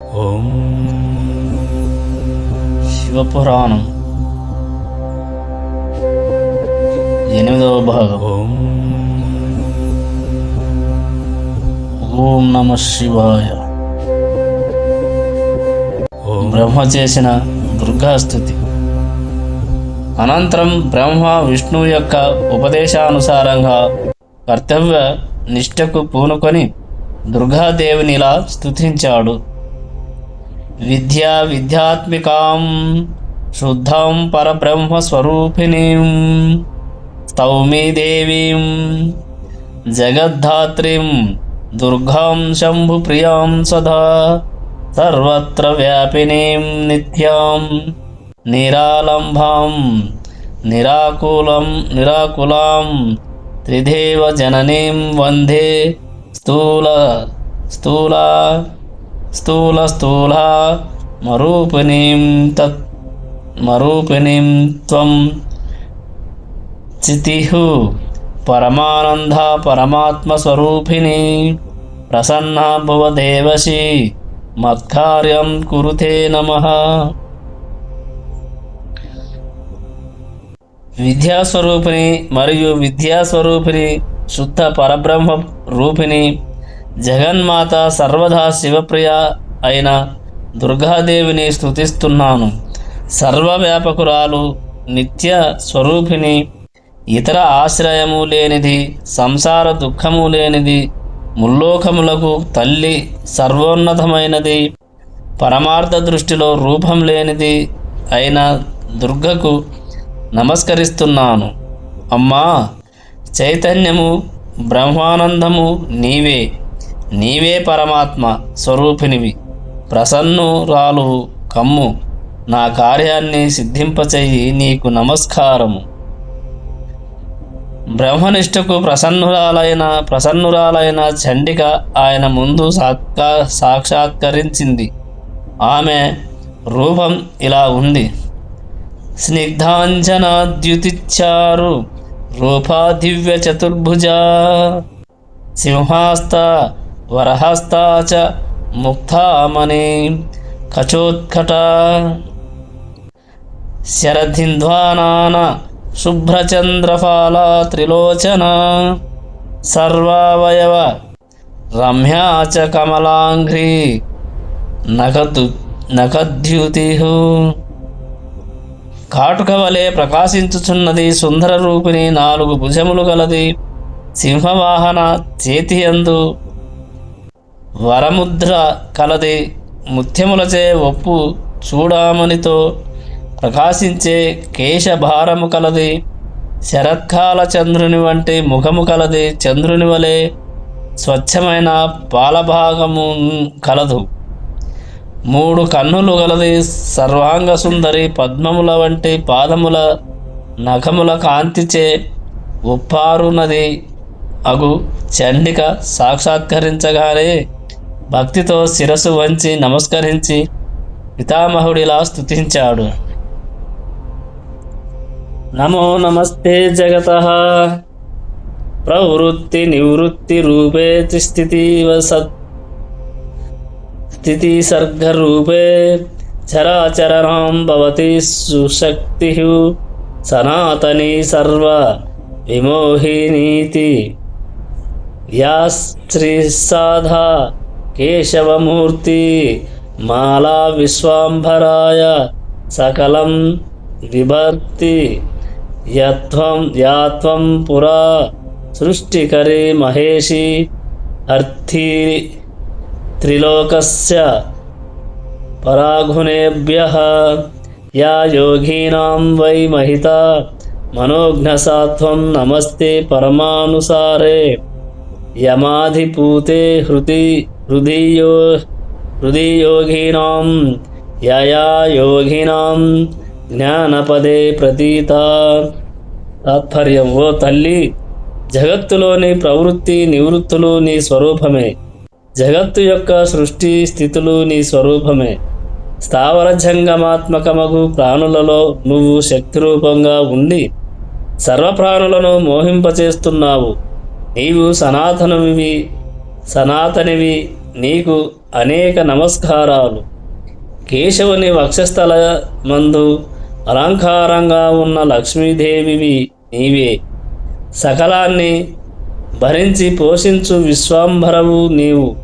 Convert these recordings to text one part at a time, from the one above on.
ఓం శివపురాణం ఎనిమిదవ భాగం. ఓం ఓం నమ శివాయ. బ్రహ్మ చేసిన దుర్గాస్థుతి అనంతరం బ్రహ్మ విష్ణువు యొక్క ఉపదేశానుసారంగా కర్తవ్య నిష్ఠకు పూనుకొని దుర్గాదేవినిలా స్తుతించాడు. విద్యా విద్యాత్మికాం శుద్ధం పరబ్రహ్మస్వరూపిణీం స్తౌమీ దేవీం జగద్ధాత్రీం దుర్గాం శంభుప్రియాం సదా సర్వత్ర వ్యాపినీం నిత్యాం నిరాలంభాం నిరాకులం నిరాకులాం త్రిదేవ జననీం వందే స్థూల స్థూల స్థూల స్థూల మరూపిణీం తత్ మరూపిణీం త్వం చితిహు పరమానంద పరమాత్మస్వరూపిణి ప్రసన్న భువ దేవశి మత్కార్యం కురుతే నమ విద్యాస్వరూపిణి మరియు విద్యాస్వరూపిణి శుద్ధ పరబ్రహ్మ రూపిణి జగన్మాత సర్వదా శివప్రియ అయిన దుర్గాదేవిని స్తుతిస్తున్నాను. సర్వవ్యాపకురాలు నిత్య స్వరూపిణి ఇతర ఆశ్రయము లేనిది సంసార దుఃఖము లేనిది ముల్లోకములకు తల్లి సర్వోన్నతమైనది పరమార్థ దృష్టిలో రూపం లేనిది అయిన దుర్గకు నమస్కరిస్తున్నాను. అమ్మా చైతన్యము బ్రహ్మానందము నీవే. నీవే పరమాత్మ స్వరూపినివి. ప్రసన్నురాలు కమ్ము. నా కార్యాన్ని సిద్ధింపచేయి నీకు నమస్కారము. బ్రహ్మనిష్టకు ప్రసన్నురాలైన ప్రసన్నురాలైన చండిక ఆయన ముందు సాక్షా సాక్షాత్కరించింది. ఆమె రూపం ఇలా ఉంది. స్నిగ్ధాంజనాద్యుతిచ్చారు. రూపా దివ్య చతుర్భుజ సింహాస్త వరహస్తా చ ముక్తామణి కచోత్కట. శరధింధ్వానాన శుభ్రచంద్రఫాల త్రిలోచన. సర్వావయవ రమ్యా చ కమలాంఘ్రి నగదు నఖద్యుతి. కాటుక వలె ప్రకాశించుచున్నది సుందర రూపిణి నాలుగు భుజములు గలది సింహవాహన చేతియందు వరముద్ర కలది ముత్యములచే ఒప్పు చూడామణితో ప్రకాశించే కేశభారము కలది శరత్కాల చంద్రుని వంటి ముఖము కలది చంద్రుని వలె స్వచ్ఛమైన పాలభాగము కలదు. మూడు కన్నులు గలది సర్వాంగ సుందరి పద్మముల వంటి పాదముల నఖముల కాంతిచే ఉప్పారునది అగు చండిక సాక్షాత్కరించగానే భక్తితో శిరసు వంచి నమస్కరించి పితామహుడిలా స్తుతించాడు. నమో నమస్తే జగత. ప్రవృత్తి నివృత్తి రూపే స్థితి సత్ స్థితి సర్గరూపే చరాచరణం భవతి సుశక్తి సనాతని సర్వ విమోహినీతి. యా శ్రీసాధా केशवमूर्ति माला विश्वाम्भराय सकलं विभर्ति यत्वं यात्वं पुरा सृष्टिकरे महेशी अर्थी त्रिलोकस्य पराघुनेभ्यः या योगीनां वै महिता मनोघ्नसात्वं नमस्ते परमानुसारे। यमाधिपूते हृति హృదయో హృదయోగినాం యయా యోగినాం జ్ఞానపదే ప్రతీత తాత్పర్యం ఓ తల్లి జగత్తులోని ప్రవృత్తి నివృత్తులు నీ స్వరూపమే. జగత్తు యొక్క సృష్టి స్థితులు నీ స్వరూపమే. స్థావర జంగమాత్మకమగు ప్రాణులలో నువ్వు శక్తి రూపంగా ఉండి సర్వప్రాణులను మోహింపచేస్తున్నావు. నీవు సనాతనమివి సనాతనివి నీకు అనేక నమస్కారాలు. కేశవుని వక్షస్థల మందు అలంకారంగా ఉన్న లక్ష్మీదేవివి నీవే. సకలాన్ని భరించి పోషించు విశ్వాంభరవు నీవు.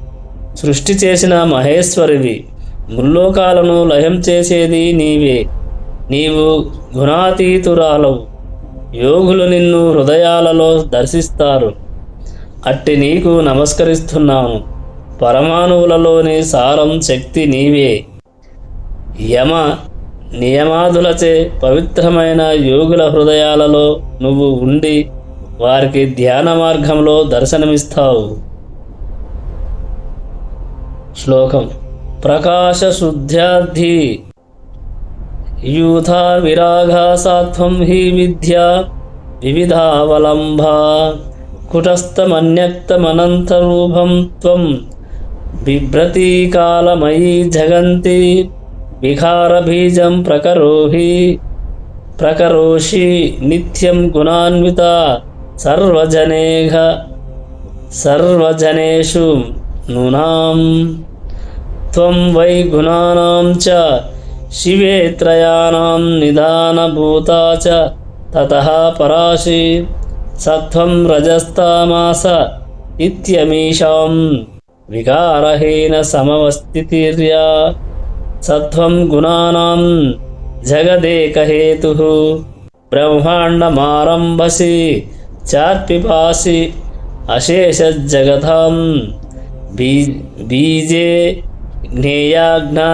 సృష్టి చేసిన మహేశ్వరివి ముల్లోకాలను లయం చేసేది నీవే. నీవు గుణాతీతురాలవు. యోగులు నిన్ను హృదయాలలో దర్శిస్తారు. అట్టి నీకు నమస్కరిస్తున్నాను. పరమాణువులలోని సారం శక్తి నీవే. యమ నియమాదులచే పవిత్రమైన యోగుల హృదయాలలో నువ్వు ఉండి వారికి ధ్యాన మార్గంలో దర్శనమిస్తావు. శ్లోకం. ప్రకాశశుద్ధ్యార్థి యూథా విరాగా సాత్వం హి విద్య. వివిధావలంబా కుటస్థమన్యక్తమనంతరూపం త్వం బిభ్రతీకాలమయీ జగంతి వికారబీజం ప్రకరోహి ప్రకరోషి నిత్యం గుణాన్విత సర్వజనేఘ సర్వజనేషు నూనాం త్వం వై గుణానాం చ శివే త్రయాణం నిదానభూతా చ తతః పరాశి సత్వం రజస్తామాస ఇత్యమీషాం వికారహీన సమవస్థితిర్యా. సత్వం గుణానాం జగదేకహేతు. బ్రహ్మాండమారంభసి చార్పిపాసి అశేషజగతాం బీ బీజే జ్ఞేయాజ్ఞా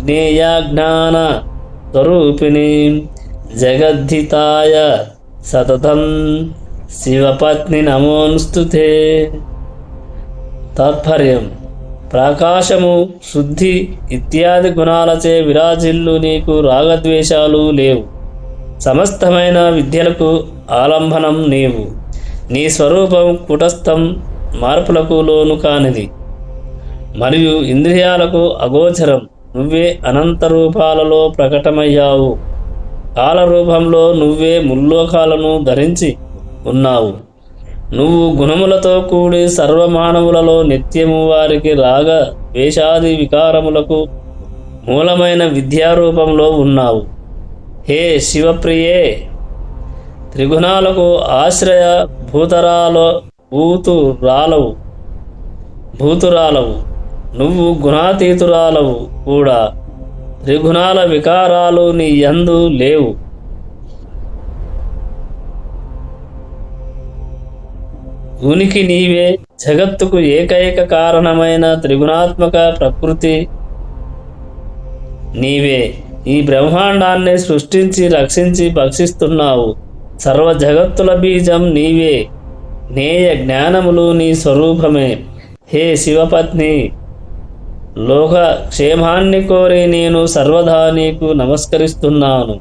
జ్ఞేయాజ్ఞాన స్వరూపిణి జగద్ధితాయ సతతం శివపత్ని నమోస్తుతే తాత్పర్యం ప్రకాశము శుద్ధి ఇత్యాది గుణాలచే విరాజిల్లు నీకు రాగద్వేషాలు లేవు. సమస్తమైన విద్యలకు ఆలంబనం నీవు. నీ స్వరూపం కుటస్థం మార్పులకు లోను కానిది. మరియు ఇంద్రియాలకు అగోచరం నువ్వే అనంత రూపాలలో ప్రకటమయ్యావు. కాలరూపంలో నువ్వే ముల్లోకాలను ధరించి ఉన్నావు. నువ్వు గుణములతో కూడి సర్వమానవులలో నిత్యము వారికి రాగ వేషాది వికారములకు మూలమైన విద్యారూపంలో ఉన్నావు. హే శివప్రియే! త్రిగుణాలకు ఆశ్రయ భూతరాలో భూతు రాలవు భూతురాలవు. నువ్వు గుణాతీతురాలవు కూడా. త్రిగుణాల వికారాలు నీ యందు లేవు. ఉనికి నీవే జగత్తుకు ఏకైక కారణమైన త్రిగుణాత్మక ప్రకృతి నీవే. ఈ బ్రహ్మాండాన్ని సృష్టించి రక్షించి భక్షిస్తున్నావు. సర్వ జగత్తుల బీజం నీవే. నేయ జ్ఞానములు నీ స్వరూపమే. హే శివపత్ని! లోక క్షేమాన్ని కోరి నేను సర్వదా నీకు నమస్కరిస్తున్నాను.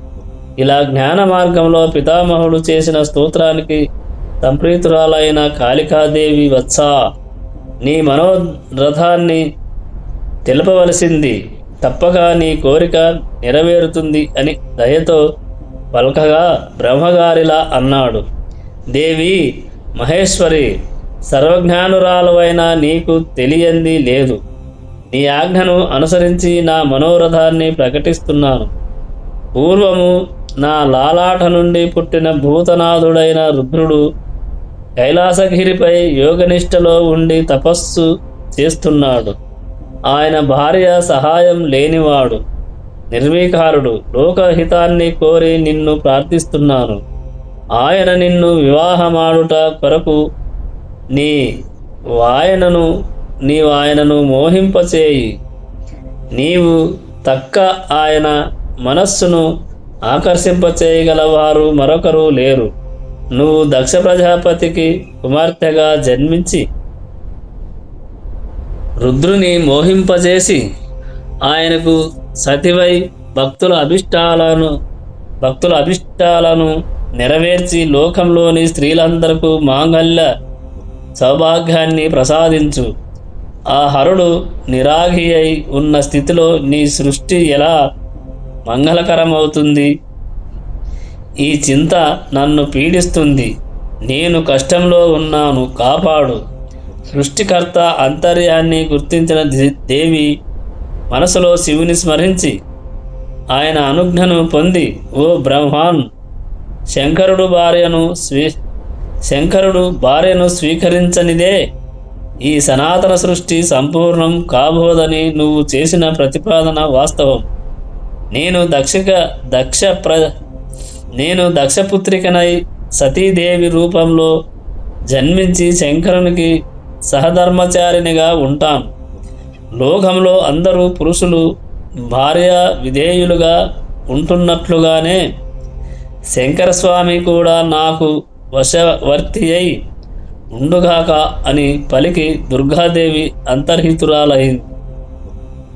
ఇలా జ్ఞాన మార్గంలో పితామహుడు చేసిన స్తోత్రానికి సంప్రీతురాలైన కాళికాదేవి వత్సా నీ మనోరథాన్ని తెలపవలసింది. తప్పక నీ కోరిక నెరవేరుతుంది అని దయతో పలకగా బ్రహ్మగారిలా అన్నాడు. దేవి మహేశ్వరి సర్వజ్ఞానురాలువైన నీకు తెలియంది లేదు. నీ ఆజ్ఞను అనుసరించి నా మనోరథాన్ని ప్రకటిస్తున్నాను. పూర్వము నా లాలాట నుండి పుట్టిన భూతనాథుడైన రుద్రుడు కైలాసగిరిపై యోగనిష్టలో ఉండి తపస్సు చేస్తున్నాడు. ఆయన భార్య సహాయం లేనివాడు నిర్వీకారుడు లోకహితాన్ని కోరి నిన్ను ప్రార్థిస్తున్నాను. ఆయన నిన్ను వివాహమాడుట కొరకు నీ వాయనను నీవు ఆయనను మోహింపచేయి. నీవు తక్క ఆయన మనస్సును ఆకర్షింపచేయగలవారు మరొకరు లేరు. నువ్వు దక్ష ప్రజాపతికి కుమార్తెగా జన్మించి రుద్రుని మోహింపజేసి ఆయనకు సతివై భక్తుల అభిష్టాలను భక్తుల అభిష్టాలను నెరవేర్చి లోకంలోని స్త్రీలందరకు మాంగళ్య సౌభాగ్యాన్ని ప్రసాదించు. ఆ హరుడు నిరాఘి అయి ఉన్న స్థితిలో నీ సృష్టి ఎలా మంగళకరమవుతుంది? ఈ చింత నన్ను పీడిస్తుంది. నేను కష్టంలో ఉన్నాను కాపాడు. సృష్టికర్త అంతర్యాన్ని గుర్తించిన దేవి మనసులో శివుని స్మరించి ఆయన అనుజ్ఞను పొంది ఓ బ్రహ్మాన్! శంకరుడు భార్యను స్వీ శంకరుడు భార్యను స్వీకరించనిదే. ఈ సనాతన సృష్టి సంపూర్ణం కాబోదని నువ్వు చేసిన ప్రతిపాదన వాస్తవం. నేను దక్షిక దక్ష ప్ర నేను దక్షపుత్రికనై సతీదేవి రూపంలో జన్మించి శంకరునికి సహధర్మచారినిగా ఉంటాను లోకంలో అందరూ పురుషులు భార్య విధేయులుగా ఉంటున్నట్లుగానే శంకరస్వామి కూడా నాకు వశవర్తి అయి ఉండుగాక అని పలికి దుర్గాదేవి అంతర్హితురాలైంది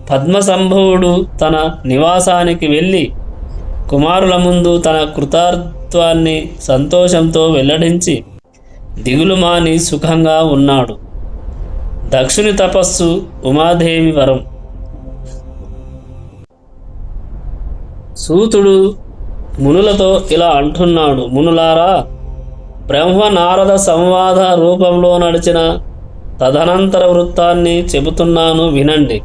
పద్మసంభవుడు తన నివాసానికి వెళ్ళి కుమారుల ముందు తన కృతార్థత్వాన్ని సంతోషంతో వెల్లడించి దిగులు మాని సుఖంగా ఉన్నాడు. దక్షుని తపస్సు ఉమాదేవి వరం. సూతుడు మునులతో ఇలా అంటున్నాడు మునులారా బ్రహ్మ నారద సంవాద రూపంలో నడిచిన తదనంతర వృత్తాన్ని చెబుతున్నాను వినండి.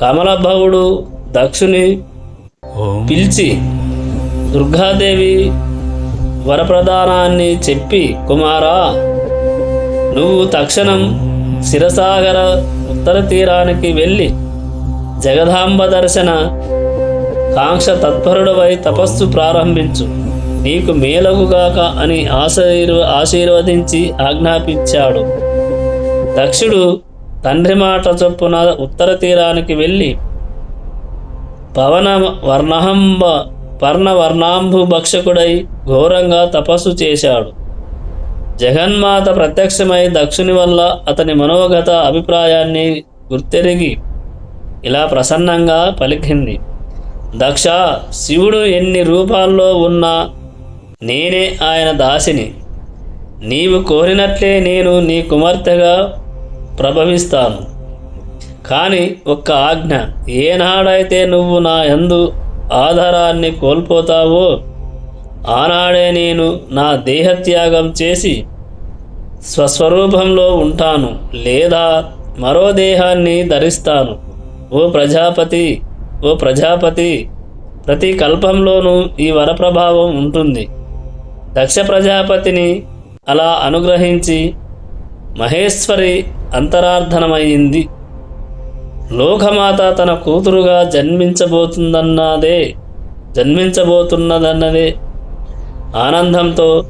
కమలభవుడు దక్షుని పిలిచి దుర్గాదేవి వరప్రదానాన్ని చెప్పి కుమారా నువ్వు తక్షణం శిరసాగర ఉత్తర తీరానికి వెళ్ళి జగదాంబ దర్శన కాంక్ష తత్పరుడవై తపస్సు ప్రారంభించు. నీకు మేలగుగాక అని ఆశీర్వ ఆశీర్వదించి ఆజ్ఞాపించాడు. దక్షుడు తండ్రి మాట చొప్పున ఉత్తర తీరానికి వెళ్ళి పవన వర్ణహంబ పర్ణవర్ణాంబు భక్షకుడై ఘోరంగా తపస్సు చేశాడు. జగన్మాత ప్రత్యక్షమై దక్షుని వల్ల అతని మనోగత అభిప్రాయాన్ని గుర్తెరిగి ఇలా ప్రసన్నంగా పలికింది. దక్ష శివుడు ఎన్ని రూపాల్లో ఉన్నా నేనే ఆయన దాసిని. నీవు కోరినట్లే నేను నీ కుమార్తెగా ప్రభవిస్తాను. కానీ ఒక్క ఆజ్ఞ ఏనాడైతే నువ్వు నా ఎందు ఆధారాన్ని కోల్పోతావో ఆనాడే నేను నా దేహత్యాగం చేసి స్వస్వరూపంలో ఉంటాను లేదా మరో దేహాన్ని ధరిస్తాను. ఓ ప్రజాపతి ఓ ప్రజాపతి ప్రతి కల్పంలోనూ ఈ వరప్రభావం ఉంటుంది. దక్ష ప్రజాపతిని అలా అనుగ్రహించి మహేశ్వరి అంతరార్థనమైంది. లోకమాత తన కూతురుగా జన్మించబోతుందన్నదే జన్మించబోతున్నదన్నదే ఆనందంతో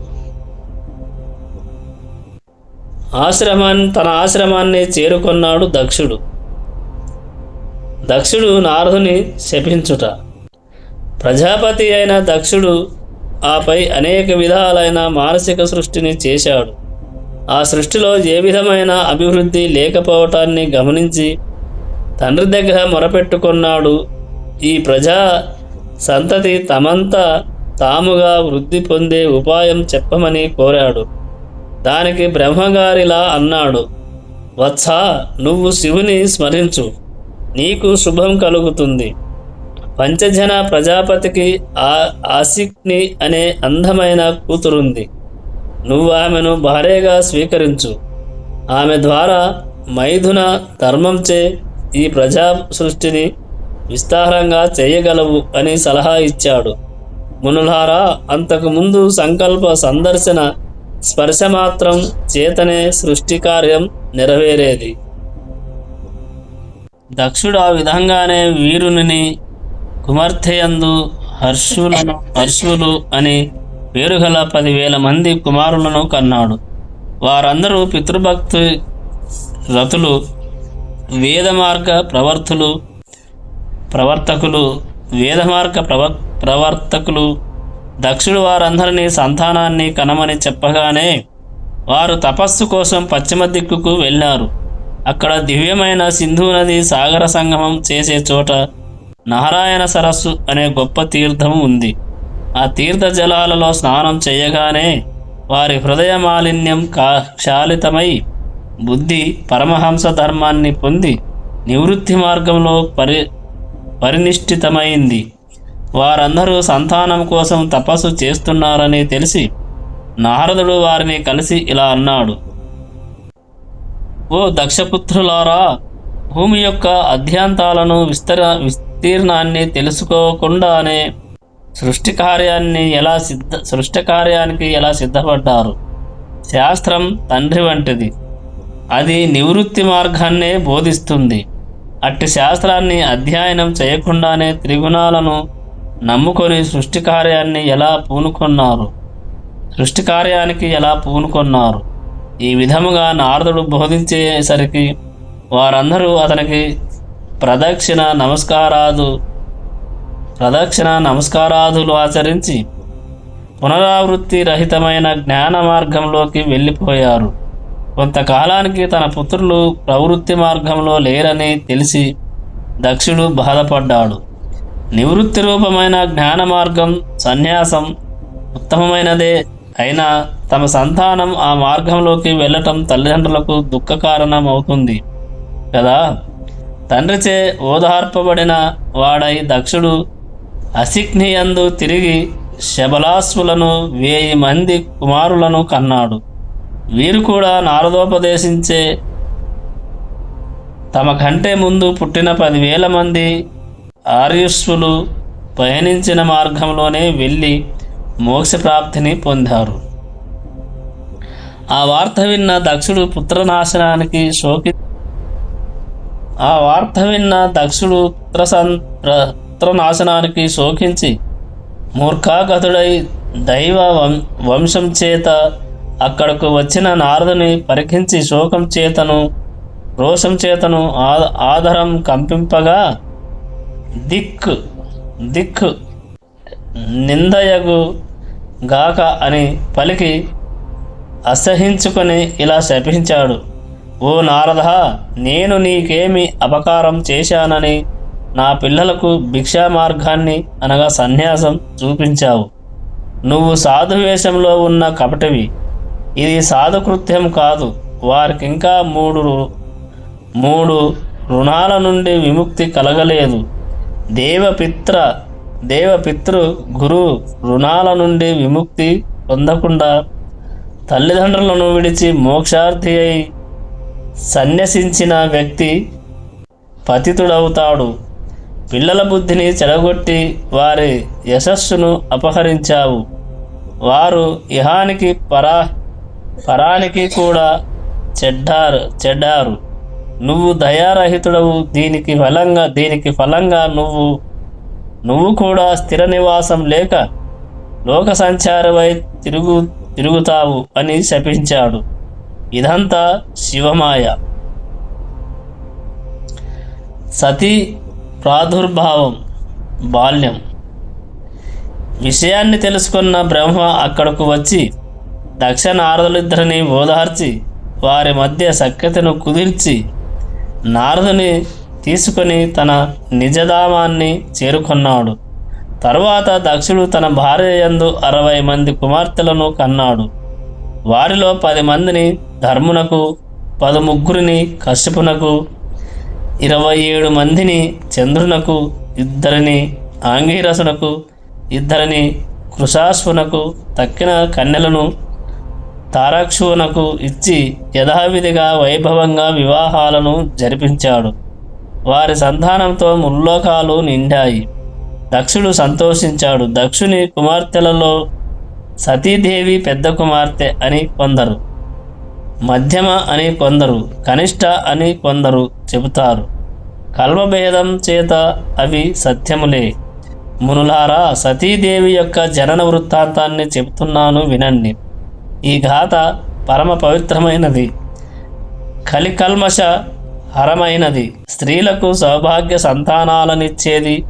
ఆశ్రమాన్ని తన ఆశ్రమాన్ని చేరుకొన్నాడు దక్షుడు. దక్షుడు నారదుని శపించుట. ప్రజాపతి అయిన దక్షుడు ఆపై అనేక విధాలైన మానసిక సృష్టిని చేశాడు. ఆ సృష్టిలో ఏ విధమైన అభివృద్ధి లేకపోవటాన్ని గమనించి తండ్రి దగ్గర మొరపెట్టుకున్నాడు. ఈ ప్రజా సంతతి తమంతా తాముగా వృద్ధి పొందే ఉపాయం చెప్పమని కోరాడు. దానికి బ్రహ్మగారిలా అన్నాడు వత్స నువ్వు శివుని స్మరించు. నీకు శుభం కలుగుతుంది. పంచజన ప్రజాపతికి ఆ ఆసిక్ని అనే అందమైన కూతురుంది. నువ్వు ఆమెను భార్యగా స్వీకరించు. ఆమె ద్వారా మైథున ధర్మంచే ఈ ప్రజా సృష్టిని విస్తారంగా చేయగలవు అని సలహా ఇచ్చాడు. మునులారా అంతకుముందు సంకల్ప సందర్శన స్పర్శ మాత్రం చేతనే సృష్టి కార్యం నెరవేరేది. దక్షుడు ఆ విధంగానే వీరుని కుమార్తెయందు హర్షులను హర్షులు అని పేరుగల పదివేల మంది కుమారులను కన్నాడు. వారందరూ పితృభక్తి రతులు వేదమార్గ ప్రవర్తులు ప్రవర్తకులు వేదమార్గ ప్రవ ప్రవర్తకులు. దక్షుడు వారందరినీ సంతానాన్ని కనమని చెప్పగానే వారు తపస్సు కోసం పశ్చిమ దిక్కుకు వెళ్ళారు. అక్కడ దివ్యమైన సింధు నది సాగర సంగమం చేసే చోట నారాయణ సరస్సు అనే గొప్ప తీర్థం ఉంది. ఆ తీర్థ జలాలలో స్నానం చేయగానే వారి హృదయ మాలిన్యం కా క్షాళితమై బుద్ధి పరమహంస ధర్మాన్ని పొంది నివృత్తి మార్గంలో పరి పరినిష్ఠితమైంది. వారందరూ సంతానం కోసం తపస్సు చేస్తున్నారని తెలిసి నారదుడు వారిని కలిసి ఇలా అన్నాడు. ఓ దక్షపుత్రులారా భూమి యొక్క అధ్యాంతాలను విస్తర ఉత్తీర్ణాన్ని తెలుసుకోకుండానే సృష్టి కార్యాన్ని ఎలా సిద్ధ సృష్టి కార్యానికి ఎలా సిద్ధపడ్డారు? శాస్త్రం తండ్రి వంటిది. అది నివృత్తి మార్గాన్నే బోధిస్తుంది. అట్టి శాస్త్రాన్ని అధ్యయనం చేయకుండానే త్రిగుణాలను నమ్ముకొని సృష్టి కార్యాన్ని ఎలా పూనుకొన్నారు? సృష్టి కార్యానికి ఎలా పూనుకొన్నారు? ఈ విధముగా నారదుడు బోధించేసరికి వారందరూ అతనికి ప్రదక్షిణ నమస్కారాదు. ప్రదక్షిణ నమస్కారాదులు ఆచరించి పునరావృత్తి రహితమైన జ్ఞాన మార్గంలోకి వెళ్ళిపోయారు. కొంతకాలానికి తన పుత్రులు ప్రవృత్తి మార్గంలో లేరని తెలిసి దక్షుడు బాధపడ్డాడు. నివృత్తి రూపమైన జ్ఞాన మార్గం సన్యాసం ఉత్తమమైనదే అయినా తమ సంతానం ఆ మార్గంలోకి వెళ్ళటం తల్లిదండ్రులకు దుఃఖ కారణం అవుతుంది కదా? తండ్రిచే ఓదార్పబడిన వాడై దక్షుడు అసిగ్నియందు తిరిగి శబలాశ్వులను వేయి మంది కుమారులను కన్నాడు. వీరు కూడా నారదోపదేశించే తమ కంటే ముందు పుట్టిన పదివేల మంది ఆర్యుష్వులు పయనించిన మార్గంలోనే వెళ్ళి మోక్షప్రాప్తిని పొందారు. ఆ వార్త విన్న దక్షుడు పుత్రనాశనానికి శోకి ఆ వార్త విన్న దక్షుడు పుత్రసన్ శోకించి మూర్ఖాగతుడై దైవ వం- వంశం చేత అక్కడకు వచ్చిన నారదుని పరికించి శోకం చేతను రోషం చేతను ఆ- కంపింపగా దిక్ దిక్ నిందయగు గాక అని పలికి అసహించుకొని ఇలా శపించాడు. ఓ నారద నేను నీకేమి అపకారం చేశానని నా పిల్లలకు భిక్షా మార్గాన్ని అనగా సన్యాసం చూపించావు. నువ్వు సాధువేషంలో ఉన్న కపటవి. ఇది సాధుకృత్యం కాదు. వారికింకా మూడు రు- మూడు రుణాల నుండి విముక్తి కలగలేదు. దేవపిత్ర దేవపితృ గురు రుణాల నుండి విముక్తి పొందకుండా తల్లిదండ్రులను విడిచి మోక్షార్థి అయి సన్యసించిన వ్యక్తి పతితుడవుతాడు. పిల్లల బుద్ధిని చెడగొట్టి వారి యశస్సును అపహరించావు. వారు ఇహానికి పరా పరానికి కూడా చెడ్డారు చెడ్డారు. నువ్వు దయారహితుడవు. దీనికి ఫలంగా దీనికి ఫలంగా నువ్వు నువ్వు కూడా స్థిర నివాసం లేక లోక సంచారమై తిరుగు తిరుగుతావు అని శపించాడు. ఇదంతా శివమాయ. సతీ ప్రాదుర్భావం బాల్యం. విషయాన్ని తెలుసుకున్న బ్రహ్మ అక్కడకు వచ్చి దక్ష నారదులిద్దరిని ఓదార్చి వారి మధ్య సఖ్యతను కుదిర్చి నారదుని తీసుకొని తన నిజధామాన్ని చేరుకున్నాడు. తరువాత దక్షుడు తన భార్య యందు అరవై మంది కుమార్తెలను కన్నాడు. వారిలో పది మందిని ధర్మునకు పదముగ్గురిని కశ్యపునకు ఇరవై ఏడు మందిని చంద్రునకు ఇద్దరిని ఆంగీరసునకు ఇద్దరిని కృషాశ్వునకు తక్కిన కన్యలను తారాక్షువునకు ఇచ్చి యథావిధిగా వైభవంగా వివాహాలను జరిపించాడు. వారి సంతానంతో ముల్లోకాలు నిండాయి. దక్షుడు సంతోషించాడు. దక్షుని కుమార్తెలలో సతీదేవి పెద్ద కుమార్తె అని కొందరు. మధ్యమ అని కొందరు కనిష్ట అని కొందరు చెబుతారు. కల్మభేదం చేత అవి సత్యములే. మునులారా సతీదేవి యొక్క జనన వృత్తాంతాన్ని చెబుతున్నాను వినండి. ఈ గాథ పరమ పవిత్రమైనది. కలికల్మష హరమైనది. స్త్రీలకు సౌభాగ్య సంతానాలనిచ్చేది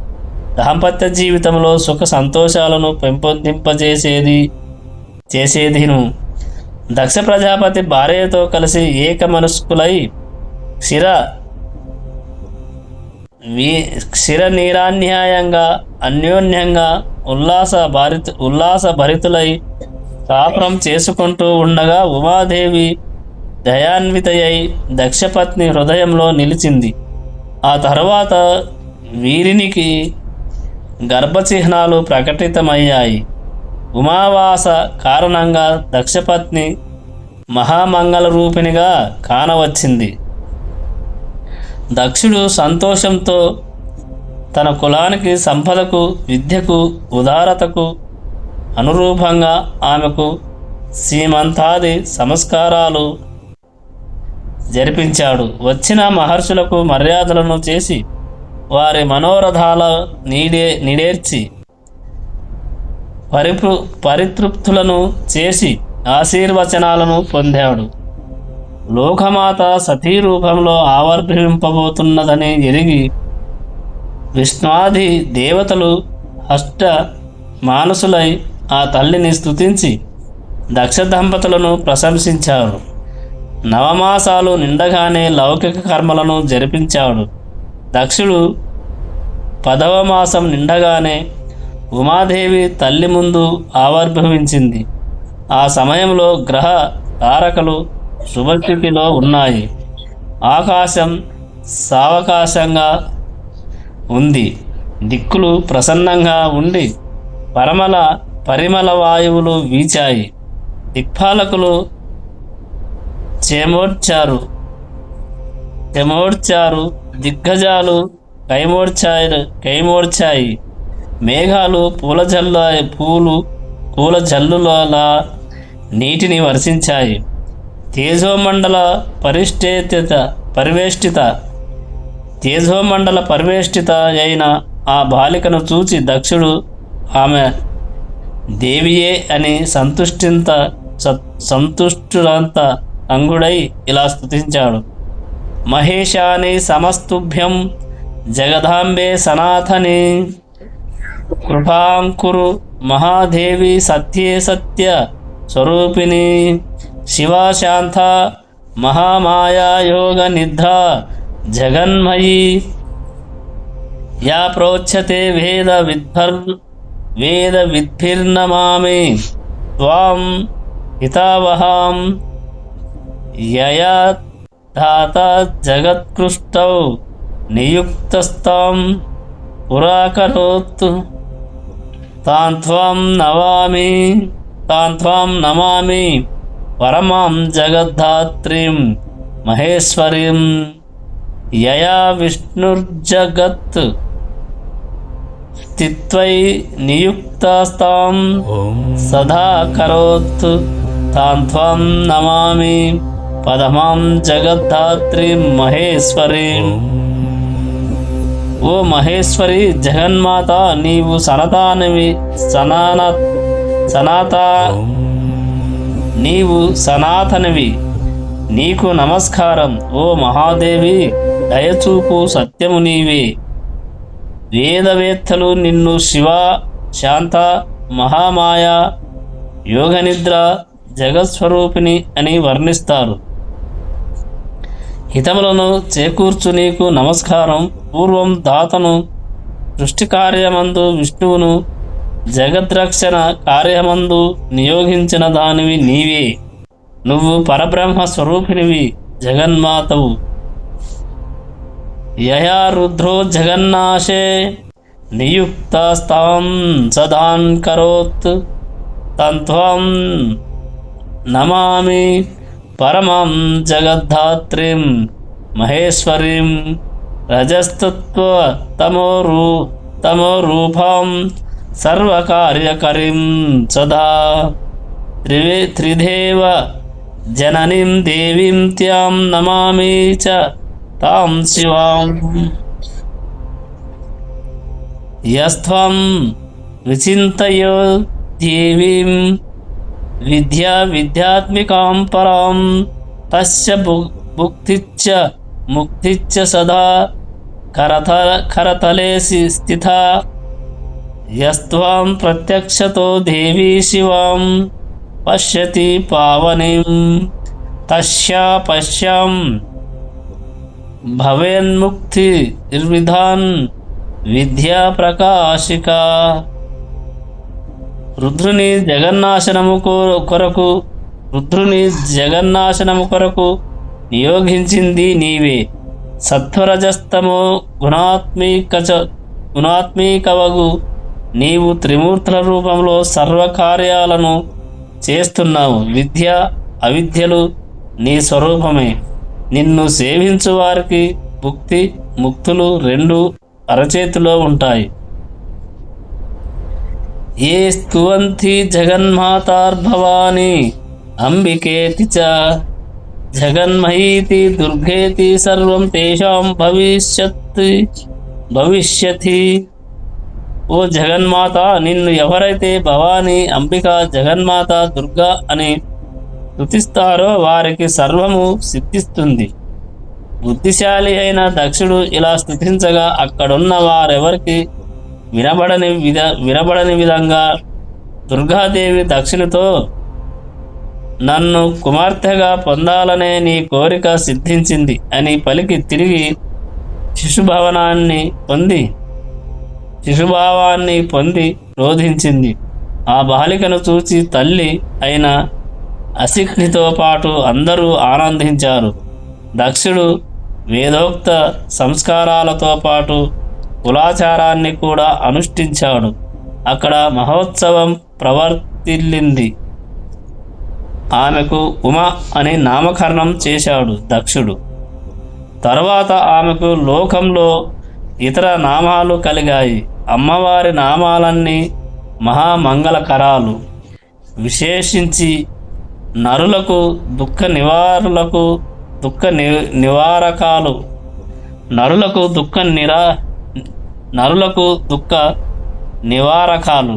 దాంపత్య జీవితంలో సుఖ సంతోషాలను పెంపొందింపజేసేది చేసేదిను. దక్ష ప్రజాపతి భార్యతో కలిసి ఏక మనస్కులై శిర వీ క్షిర నీరాన్యాయంగా అన్యోన్యంగా ఉల్లాస భరిత ఉల్లాస భరితులై కాపురం చేసుకుంటూ ఉండగా ఉమాదేవి దయాన్వితయై దక్షపత్ని హృదయంలో నిలిచింది. ఆ తర్వాత వీరినికి గర్భచిహ్నాలు ప్రకటితమయ్యాయి. ఉమావాస కారణంగా దక్షపత్ని మహామంగళ రూపిణిగా కానవచ్చింది. దక్షుడు సంతోషంతో తన కులానికి సంపదకు విద్యకు ఉదారతకు అనురూపంగా ఆమెకు సీమంతాది సంస్కారాలు జరిపించాడు. వచ్చిన మహర్షులకు మర్యాదలను చేసి వారి మనోరథాల నీడే నిడేర్చి పరిపృ పరితృప్తులను చేసి ఆశీర్వచనాలను పొందాడు. లోకమాత సతీ రూపంలో ఆవర్భింపబోతున్నదని ఎరిగి విష్ణాది దేవతలు అష్ట మానసులై ఆ తల్లిని స్తుతించి దక్ష దంపతులను ప్రశంసించారు. నవమాసాలు నిండగానే లౌకిక కర్మలను జరిపించాడు. దక్షుడు పదవ మాసం నిండగానే ఉమాదేవి తల్లి ముందు ఆవిర్భవించింది. ఆ సమయంలో గ్రహ తారకలు శుభస్థితిలో ఉన్నాయి. ఆకాశం సావకాశంగా ఉంది. దిక్కులు ప్రసన్నంగా ఉండి పరమల పరిమళ వాయువులు వీచాయి. దిక్పాలకులు చేమోడ్చారు. చెమోడ్చారు. దిగ్గజాలు కైమోడ్చాయి కైమోడ్చాయి మేఘాలు పూల జల్ల పూలు పూల జల్లులలా నీటిని వర్షించాయి. తేజోమండల పరిష్టేత పరివేష్టిత. తేజోమండల పరివేష్టిత అయిన ఆ బాలికను చూచి దక్షుడు ఆమె దేవియే అని సంతుష్టింత స- అంగుడై ఇలా స్థుతించాడు మహేశాని సమస్తుభ్యం జగదాంబే సనాతని కృపాంకురు మహాదేవి సత్యే సత్య స్వరూపిణి. శివశాంత మహామాయాయోగ నిద్ర జగన్మయీ. యా ప్రోచ్యతే వేద విద్భర్ వేద విద్భిర్నమామి. త్వాం హితావహాం యయా ధాత జగత్కృష్టౌ నియుక్తస్తాం పురాకరోత్. తాం త్వాం నవామి తాం త్వాం నమామి పరమాం జగద్ధాత్రీం మహేశ్వరీం యయా విష్ణుర్జగత్. స్థిత్వై నియుక్తాస్తాం సదా కరోత్ తాం త్వం నమామి. పదమాం జగద్ధాత్రీం మహేశ్వరీం. ఓ మహేశ్వరి జగన్మాత నీవు సనతానివి సనాన సనాత నీవు సనాతనివి నీకు నమస్కారం. ఓ మహాదేవి దయచూపు సత్యము నీవి. వేదవేత్తలు నిన్ను శివ శాంత మహామాయ యోగనిద్ర జగత్స్వరూపిణి అని వర్ణిస్తారు. హితములను చేకూర్చు నీకు నమస్కారం. పూర్వం దాతను సృష్టి కార్యమందు విష్ణువును జగద్రక్షణ కార్యమందు నియోగించిన దానివి నీవే. నువ్వు పరబ్రహ్మ స్వరూపిణివి జగన్మాతవు. యయా రుద్రో జగన్నాశే నియుక్తస్తాం సదాన్ కరోత్ తంత్వం నమామి. పరమం జగద్ధాత్రీం మహేశ్వరీం రజస్తత్వ తమోరూ తమోరూపాం సర్వకార్యకరీం సదా త్రివే త్రిదేవ జననీం దేవీం త్యాం నమామి చ తాం శివాం యస్త్వం విచింతయో विद्या विद्यात्मिकां परां तस्य मुक्धिच्च मुक्तिच्च सदा करतलखरतले स्थिता। यस्त्वां प्रत्यक्षतो देवी शिवां पश्यति पावनीं तस्या पश्यां भवेन्मुक्तिर्विधान् विद्याप्रकाशिका రుద్రుని జగన్నాశనము కొరకు రుద్రుని జగన్నాశనము కొరకు నియోగించింది నీవే. సత్వరజస్తమో గుణాత్మిక గుణాత్మీకవగు నీవు త్రిమూర్తుల రూపంలో సర్వకార్యాలను చేస్తున్నావు. విద్య అవిద్యలు నీ స్వరూపమే. నిన్ను సేవించు వారికి ముక్తి ముక్తులు రెండు అరచేతిలో ఉంటాయి. ఏ స్తువంతి జగన్మాతార్భవాని? అంబికేతి చ. జగన్మహీతి దుర్గేతి సర్వం తేషాం భవిష్యత్ భవిష్యతి. ఓ జగన్మాత నిన్ను ఎవరైతే భవాని అంబిక జగన్మాత దుర్గా అని స్థుతిస్తారో వారికి సర్వము సిద్ధిస్తుంది. బుద్ధిశాలి అయిన దక్షుడు ఇలా స్థుతించగా అక్కడున్న వారెవరికి వినబడని విధ వినబడని విధంగా దుర్గాదేవి దక్షిణతో నన్ను కుమార్తెగా పొందాలనే నీ కోరిక సిద్ధించింది అని పలికి తిరిగి శిశుభవనాన్ని పొంది శిశుభావాన్ని పొంది రోధించింది. ఆ బాలికను చూచి తల్లి అయిన అసిక్నితో పాటు అందరూ ఆనందించారు. దక్షుడు వేదోక్త సంస్కారాలతో పాటు కులాచారాన్ని కూడా అనుష్ఠించాడు. అక్కడ మహోత్సవం ప్రవర్తిల్లింది. ఆమెకు ఉమ అని నామకరణం చేశాడు దక్షుడు. తర్వాత ఆమెకు లోకంలో ఇతర నామాలు కలిగాయి. అమ్మవారి నామాలన్నీ మహామంగళకరాలు. విశేషించి నరులకు దుఃఖ నివారులకు దుఃఖ ని నివారకాలు. నరులకు దుఃఖ నిరా నరులకు దుఃఖ నివారకాలు.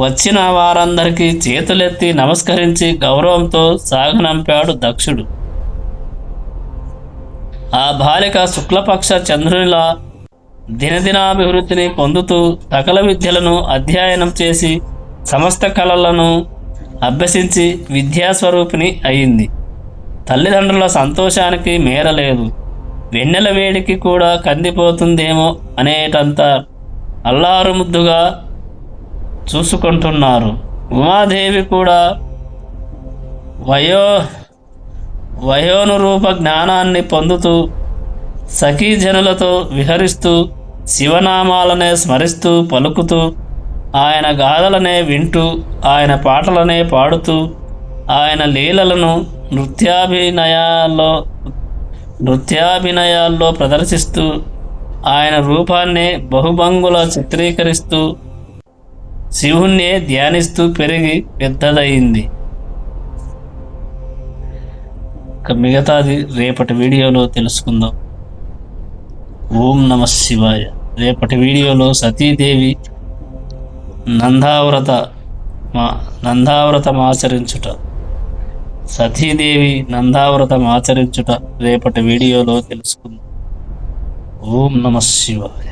వచ్చిన వారందరికీ చేతులెత్తి నమస్కరించి గౌరవంతో సాగనంపాడు దక్షుడు. ఆ బాలిక శుక్లపక్ష చంద్రునిలా దినదినాభివృద్ధిని పొందుతూ సకల విద్యలను అధ్యయనం చేసి సమస్త కళలను అభ్యసించి విద్యాస్వరూపిణి అయింది. తల్లిదండ్రుల సంతోషానికి మేరలేదు వెన్నెల వేడికి కూడా కందిపోతుందేమో అనేటంత అల్లారు ముద్దుగా చూసుకుంటున్నారు. ఉమాదేవి కూడా వయో వయోనురూప జ్ఞానాన్ని పొందుతూ సఖీజనులతో విహరిస్తూ శివనామాలనే స్మరిస్తూ పలుకుతూ ఆయన గాథలనే వింటూ ఆయన పాటలనే పాడుతూ ఆయన లీలలను నృత్యాభినయాల్లో నృత్యాభినయాల్లో ప్రదర్శిస్తూ ఆయన రూపాన్నే బహుభంగుల చిత్రీకరిస్తూ శివుణ్ణే ధ్యానిస్తూ పెరిగి పెద్దదయింది. ఇక మిగతాది రేపటి వీడియోలో తెలుసుకుందాం. ఓం నమ శివాయ. రేపటి వీడియోలో సతీదేవి నందావ్రత మా నందావ్రతం ఆచరించుట. సతీదేవి నందావ్రతం ఆచరించుట రేపటి వీడియోలో తెలుసుకుందాం. ఓం నమ శివాయ.